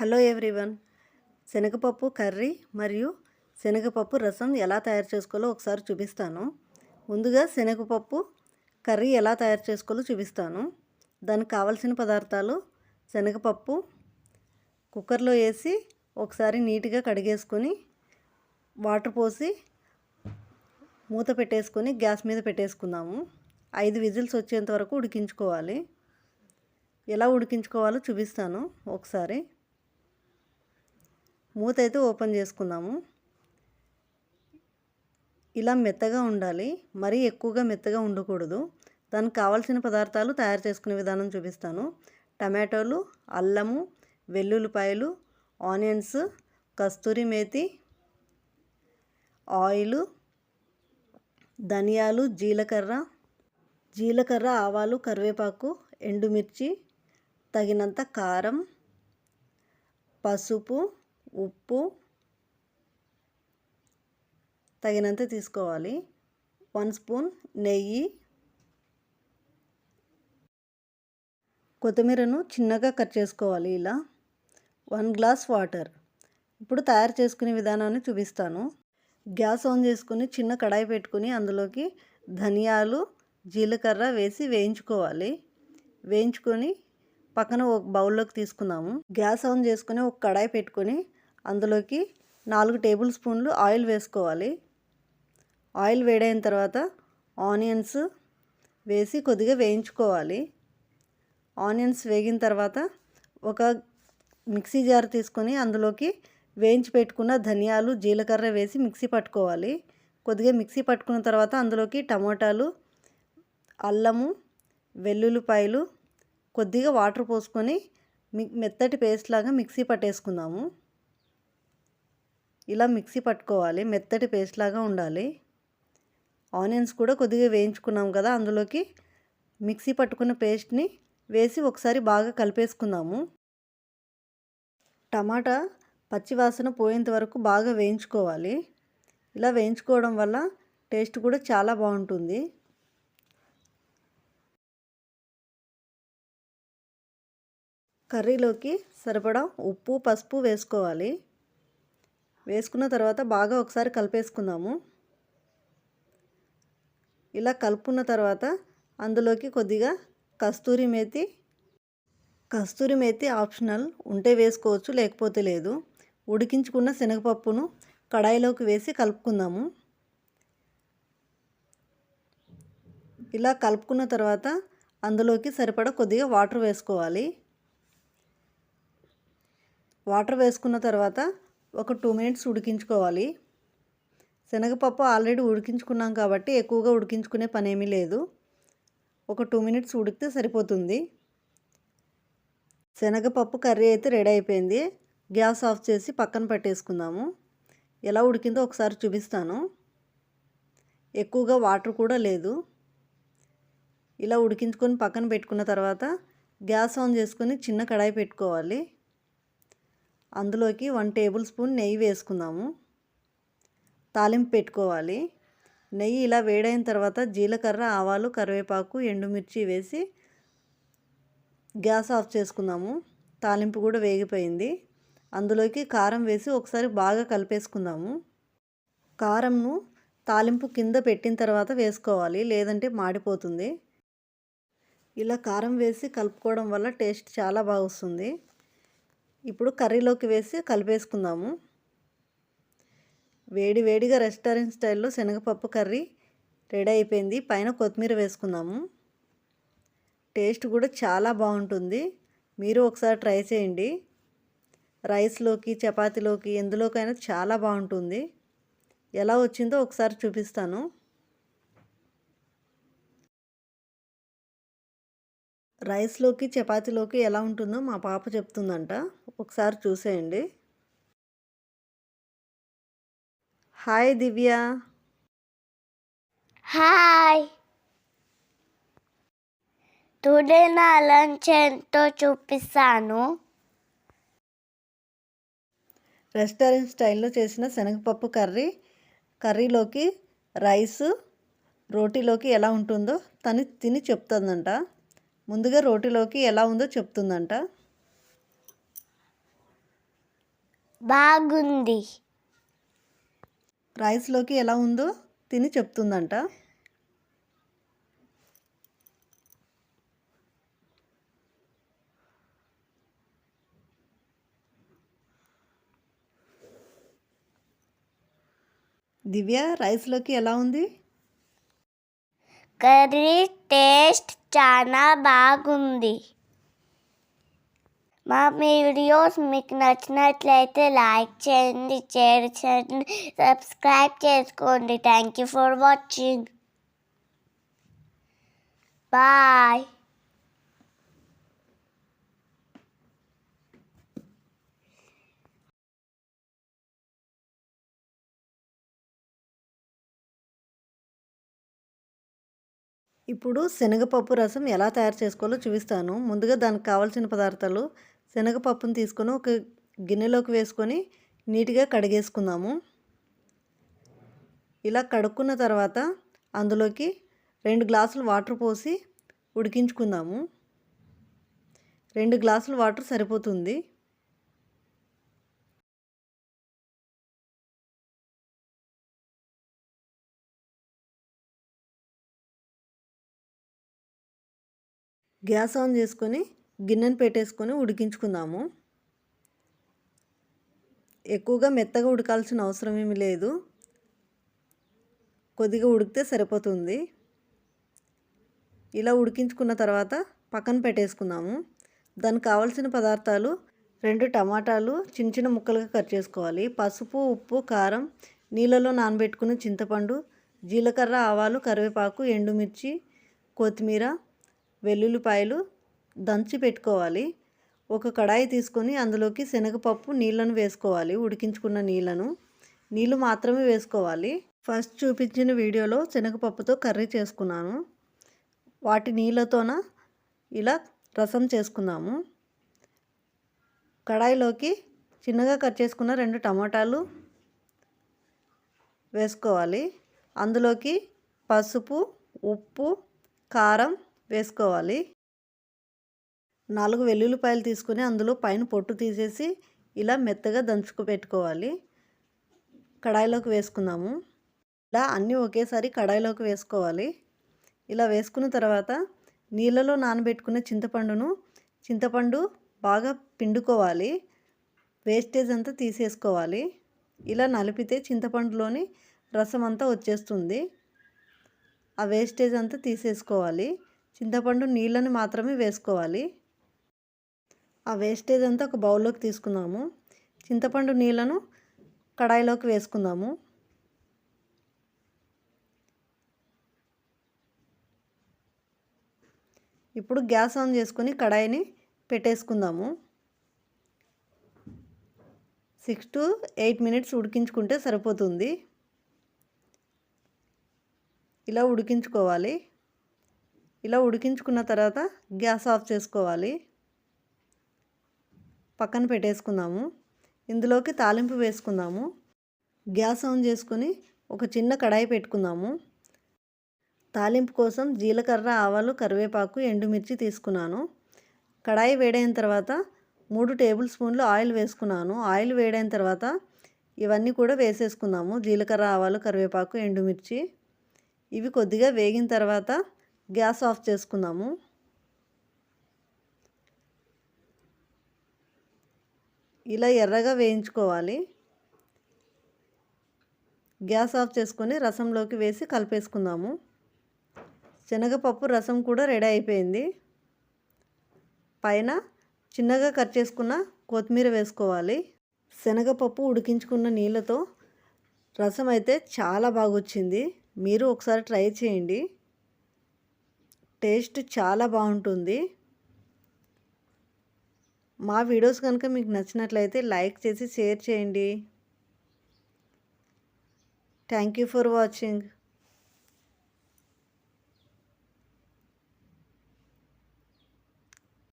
Hello everyone. శనగపప్పు curry మరియు శనగపప్పు రసం ఎలా తయారు చేసుకోవాలో ఒకసారి చూపిస్తాను. ముందుగా శనగపప్పు కర్రీ ఎలా తయారు చేసుకోవాలో చూపిస్తాను. దానికి కావలసిన పదార్థాలు శనగపప్పు కుక్కర్లో వేసి ఒకసారి నీట్గా కడిగేసుకొని వాటర్ పోసి మూత పెట్టేసుకొని గ్యాస్ మీద పెట్టేసుకుందాము. ఐదు విజిల్స్ వచ్చేంత వరకు ఉడికించుకోవాలి. ఎలా ఉడికించుకోవాలో చూపిస్తాను ఒకసారి. మూత అయితే ఓపెన్ చేసుకుందాము ఇలా మెత్తగా ఉండాలి. మరీ ఎక్కువగా మెత్తగా ఉండకూడదు. దానికి కావాల్సిన పదార్థాలు తయారు చేసుకునే విధానం చూపిస్తాను. టమాటోలు అల్లము వెల్లుల్లిపాయలు ఆనియన్స్ కస్తూరి మేతి ఆయిల్ ధనియాలు జీలకర్ర జీలకర్ర ఆవాలు కరివేపాకు ఎండుమిర్చి తగినంత కారం పసుపు ఉప్పు తగినంత తీసుకోవాలి. వన్ స్పూన్ నెయ్యి. కొత్తిమీరను చిన్నగా కట్ చేసుకోవాలి ఇలా. One glass water. ఇప్పుడు తయారు చేసుకునే విధానాన్ని చూపిస్తాను. గ్యాస్ ఆన్ చేసుకుని చిన్న కడాయి పెట్టుకుని అందులోకి ధనియాలు జీలకర్ర వేసి వేయించుకోవాలి. వేయించుకొని పక్కన ఒక బౌల్లోకి తీసుకుందాము. గ్యాస్ ఆన్ చేసుకుని ఒక కడాయి పెట్టుకొని అందులోకి నాలుగు టేబుల్ స్పూన్లు ఆయిల్ వేసుకోవాలి. ఆయిల్ వేడైన తర్వాత ఆనియన్స్ వేసి కొద్దిగా వేయించుకోవాలి. ఆనియన్స్ వేగిన తర్వాత ఒక మిక్సీ జార్ తీసుకొని అందులోకి వేయించి పెట్టుకున్న ధనియాలు జీలకర్ర వేసి మిక్సీ పట్టుకోవాలి. కొద్దిగా మిక్సీ పట్టుకున్న తర్వాత అందులోకి టమోటాలు అల్లము వెల్లుల్లిపాయలు కొద్దిగా వాటర్ పోసుకొని మెత్తటి పేస్ట్ లాగా మిక్సీ పట్టేసుకుందాము. ఇలా మిక్సీ పట్టుకోవాలి మెత్తటి పేస్ట్ లాగా ఉండాలి. ఆనియన్స్ కూడా కొద్దిగా వేయించుకున్నాం కదా అందులోకి మిక్సీ పట్టుకున్న పేస్ట్ని వేసి ఒకసారి బాగా కలిపేసుకుందాము. టమాటా పచ్చివాసన పోయేంత వరకు బాగా వేయించుకోవాలి. ఇలా వేయించుకోవడం వల్ల టేస్ట్ కూడా చాలా బాగుంటుంది. కర్రీలోకి సరిపడా ఉప్పు పసుపు వేసుకోవాలి. వేసుకున్న తర్వాత బాగా ఒకసారి కలిపేసుకుందాము. ఇలా కలుపుకున్న తర్వాత అందులోకి కొద్దిగా కస్తూరి మేతి కస్తూరి మేతి ఆప్షనల్ ఉంటే వేసుకోవచ్చు లేకపోతే లేదు. ఉడికించుకున్న శనగపప్పును కడాయిలోకి వేసి కలుపుకుందాము. ఇలా కలుపుకున్న తర్వాత అందులోకి సరిపడా కొద్దిగా వాటర్ వేసుకోవాలి. వాటర్ వేసుకున్న తర్వాత ఒక టూ మినిట్స్ ఉడికించుకోవాలి. శనగపప్పు ఆల్రెడీ ఉడికించుకున్నాం కాబట్టి ఎక్కువగా ఉడికించుకునే పని ఏమీ లేదు. ఒక టూ మినిట్స్ ఉడికితే సరిపోతుంది. శనగపప్పు కర్రీ అయితే రెడీ అయిపోయింది. గ్యాస్ ఆఫ్ చేసి పక్కన పెట్టేసుకుందాము. ఎలా ఉడికిందో ఒకసారి చూపిస్తాను. ఎక్కువగా వాటర్ కూడా లేదు. ఇలా ఉడికించుకొని పక్కన పెట్టుకున్న తర్వాత గ్యాస్ ఆన్ చేసుకొని చిన్న కడాయి పెట్టుకోవాలి. అందులోకి వన్ టేబుల్ స్పూన్ నెయ్యి వేసుకుందాము. తాలింపు పెట్టుకోవాలి. నెయ్యి ఇలా వేడైన తర్వాత జీలకర్ర ఆవాలు కరివేపాకు ఎండుమిర్చి వేసి గ్యాస్ ఆఫ్ చేసుకుందాము. తాలింపు కూడా వేగిపోయింది. అందులోకి కారం వేసి ఒకసారి బాగా కలిపేసుకుందాము. కారంను తాలింపు కింద పెట్టిన తర్వాత వేసుకోవాలి. లేదంటే మాడిపోతుంది. ఇలా కారం వేసి కలుపుకోవడం వల్ల టేస్ట్ చాలా బాగా వస్తుంది. ఇప్పుడు కర్రీలోకి వేసి కలిపేసుకుందాము. వేడి వేడిగా రెస్టారెంట్ స్టైల్లో శనగపప్పు కర్రీ రెడీ అయిపోయింది. పైన కొత్తిమీర వేసుకుందాము. టేస్ట్ కూడా చాలా బాగుంటుంది. మీరు ఒకసారి ట్రై చేయండి. రైస్లోకి చపాతీలోకి ఎందులోకైనా చాలా బాగుంటుంది. ఎలా వచ్చిందో ఒకసారి చూపిస్తాను. రైస్లోకి చపాతీలోకి ఎలా ఉంటుందో మా పాప చెప్తుందంట. ఒకసారి చూసేయండి. హాయ్ దివ్య. హాయ్. టుడే నా లంచ్ ఎంతో చూపిస్తాను. రెస్టారెంట్ స్టైల్లో చేసిన శనగపప్పు కర్రీ కర్రీలోకి రైస్ రోటీలోకి ఎలా ఉంటుందో తను తిని చెప్తుందంట. ముందుగా రోటీలోకి ఎలా ఉందో చెప్తుందంట. బాగుంది. రైస్లోకి ఎలా ఉందో తిని చెప్తుందంట. దివ్య రైస్లోకి ఎలా ఉంది? కర్రీ టేస్ట్ చాలా బాగుంది. మా వీడియోస్ మీకు నచ్చినట్లయితే లైక్ చేయండి షేర్ చేయండి సబ్స్క్రైబ్ చేసుకోండి. Thank you for watching. Bye. ఇప్పుడు శనగపప్పు రసం ఎలా తయారు చేసుకోవాలో చూపిస్తాను. ముందుగా దానికి కావాల్సిన పదార్థాలు శనగపప్పును తీసుకొని ఒక గిన్నెలోకి వేసుకొని నీట్గా కడిగేసుకుందాము. ఇలా కడుక్కున్న తర్వాత అందులోకి రెండు గ్లాసులు వాటర్ పోసి ఉడికించుకుందాము. రెండు గ్లాసులు వాటర్ సరిపోతుంది. గ్యాస్ ఆన్ చేసుకొని గిన్నెను పెట్టేసుకొని ఉడికించుకుందాము. ఎక్కువగా మెత్తగా ఉడకాల్సిన అవసరం ఏమి లేదు. కొద్దిగా ఉడికితే సరిపోతుంది. ఇలా ఉడికించుకున్న తర్వాత పక్కన పెట్టేసుకుందాము. దానికి కావాల్సిన పదార్థాలు రెండు టమాటాలు చిన్న చిన్న ముక్కలుగా కట్ చేసుకోవాలి. పసుపు ఉప్పు కారం నీళ్ళలో నానబెట్టుకుని చింతపండు జీలకర్ర ఆవాలు కరివేపాకు ఎండుమిర్చి కొత్తిమీర వెల్లుల్లిపాయలు దంచి పెట్టుకోవాలి. ఒక కడాయి తీసుకొని అందులోకి శనగపప్పు నీళ్ళను వేసుకోవాలి. ఉడికించుకున్న నీళ్ళను నీళ్ళు మాత్రమే వేసుకోవాలి. ఫస్ట్ చూపించిన వీడియోలో శనగపప్పుతో కర్రీ చేసుకున్నాను. వాటి నీళ్ళతోన ఇలా రసం చేసుకుందాము. కడాయిలోకి చిన్నగా కట్ చేసుకున్న రెండు టమాటాలు వేసుకోవాలి. అందులోకి పసుపు ఉప్పు కారం వేసుకోవాలి. నాలుగు వెల్లుల్లిపాయలు తీసుకొని అందులో పైన పొట్టు తీసేసి ఇలా మెత్తగా దంచుకు పెట్టుకోవాలి. కడాయిలోకి వేసుకుందాము. ఇలా అన్నీ ఒకేసారి కడాయిలోకి వేసుకోవాలి. ఇలా వేసుకున్న తర్వాత నీళ్ళలో నానబెట్టుకున్న చింతపండును చింతపండు బాగా పిండుకోవాలి. వేస్టేజ్ అంతా తీసేసుకోవాలి. ఇలా నలిపితే చింతపండులోని రసం అంతా వచ్చేస్తుంది. ఆ వేస్టేజ్ అంతా తీసేసుకోవాలి. చింతపండు నీళ్ళని మాత్రమే వేసుకోవాలి. ఆ వేస్టేజ్ అంతా ఒక బౌల్లోకి తీసుకుందాము. చింతపండు నీళ్ళను కడాయిలోకి వేసుకుందాము. ఇప్పుడు గ్యాస్ ఆన్ చేసుకొని కడాయిని పెట్టేసుకుందాము. సిక్స్ టు ఎయిట్ మినిట్స్ ఉడికించుకుంటే సరిపోతుంది. ఇలా ఉడికించుకోవాలి. ఇలా ఉడికించుకున్న తర్వాత గ్యాస్ ఆఫ్ చేసుకోవాలి. పక్కన పెట్టేసుకుందాము. ఇందులోకి తాలింపు వేసుకుందాము. గ్యాస్ ఆన్ చేసుకుని ఒక చిన్న కడాయి పెట్టుకుందాము. తాలింపు కోసం జీలకర్ర ఆవాలు కరివేపాకు ఎండుమిర్చి తీసుకున్నాను. కడాయి వేడైన తర్వాత మూడు టేబుల్ స్పూన్లు ఆయిల్ వేసుకున్నాను. ఆయిల్ వేడైన తర్వాత ఇవన్నీ కూడా వేసేసుకుందాము. జీలకర్ర ఆవాలు కరివేపాకు ఎండుమిర్చి. ఇవి కొద్దిగా వేగిన తర్వాత గ్యాస్ ఆఫ్ చేసుకుందాము ఇలా ఎర్రగా వేయించుకోవాలి. గ్యాస్ ఆఫ్ చేసుకొని రసంలోకి వేసి కలిపేసుకుందాము. శనగపప్పు రసం కూడా రెడీ అయిపోయింది. పైన చిన్నగా కట్ చేసుకున్న కొత్తిమీర వేసుకోవాలి. శనగపప్పు ఉడికించుకున్న నీళ్ళతో రసం అయితే చాలా బాగా వచ్చింది మీరు ఒకసారి ట్రై చేయండి. టేస్ట్ చాలా బాగుంటుంది. మా వీడియోస్ కనుక మీకు నచ్చినట్లయితే లైక్ చేసి షేర్ చేయండి. Thank you for watching.